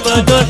બધો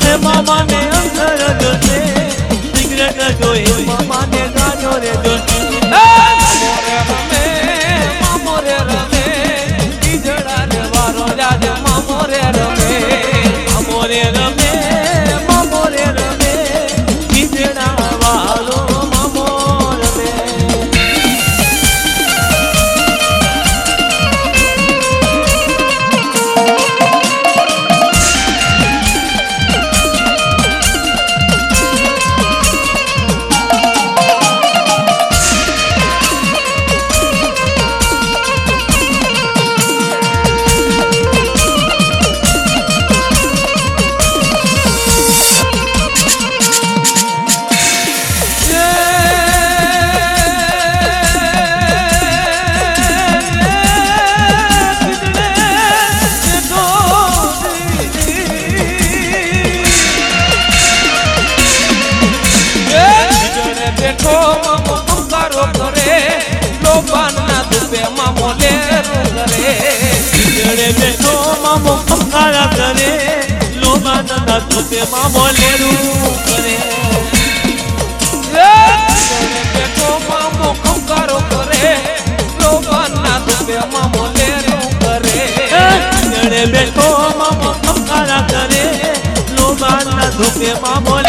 રૂપે મામો લેડું કરે બેટો મામો કંકારો કરે. લોબાના રૂપે મામો કરે. બેટો મામો કંકારા કરે. મામો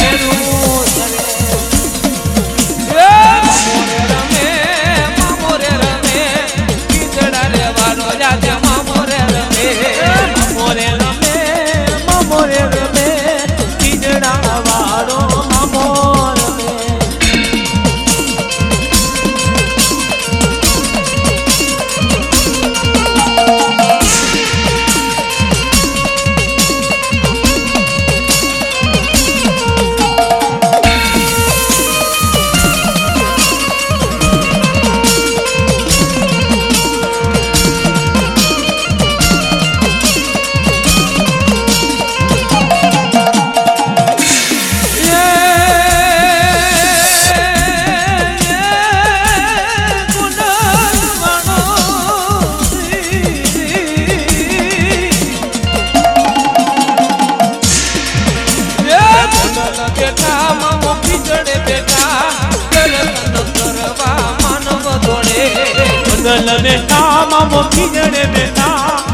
મામો ખીજડે બેટા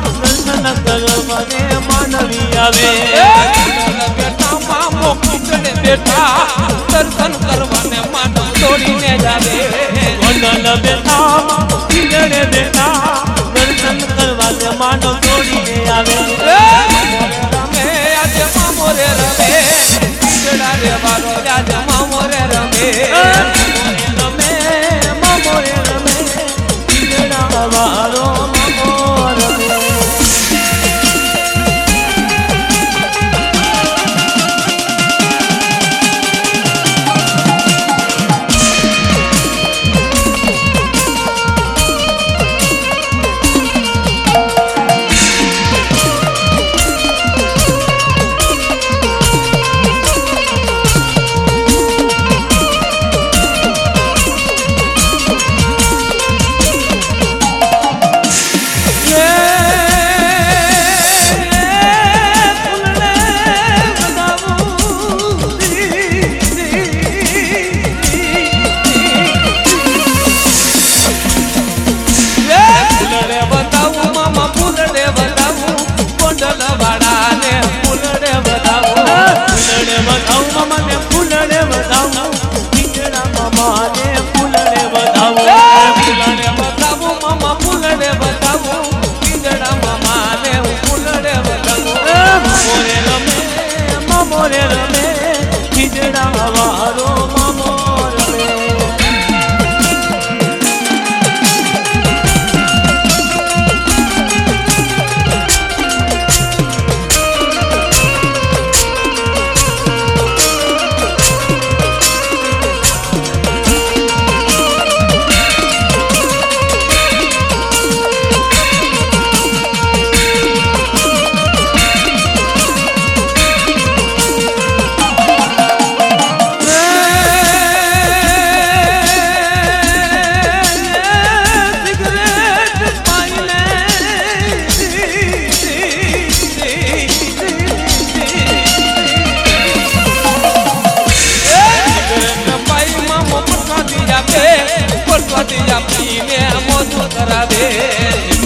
નંદન કરવાને માનવી આવે. બેટા મામો ખીચડે બેટા દર્શન કરવાને માનવ દોડીને જાવે. નંદન બેટા ખીજડે બેટા દર્શન કરવાને માનવ દોડીને આવે.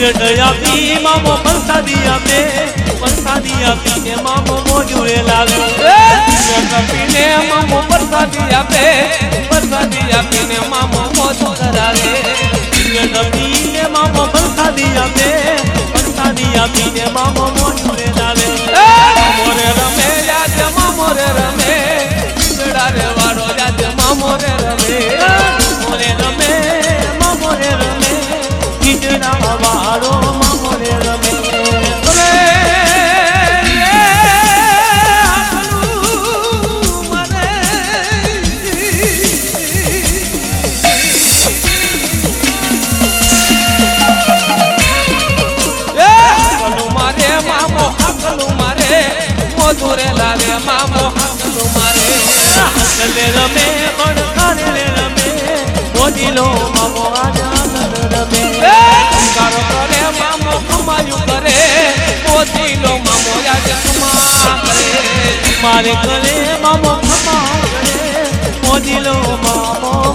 ડયા પી મામો પરસાદી આપે પરસાદી આપીને મામો મોજુએ લાગે કપીને મામો પ્રસાદી આપે વરસાદી આપીને મામો મોજું કરાવે પીને મામો પરસાદી આપે પરસાદી આપીને મામો મોજુએ મોધુરે લાગે મામો આખલું મારે. હસલે રમે રે રમે મોજીલો મારે ગલે મામો ખમા મોદી લો મામો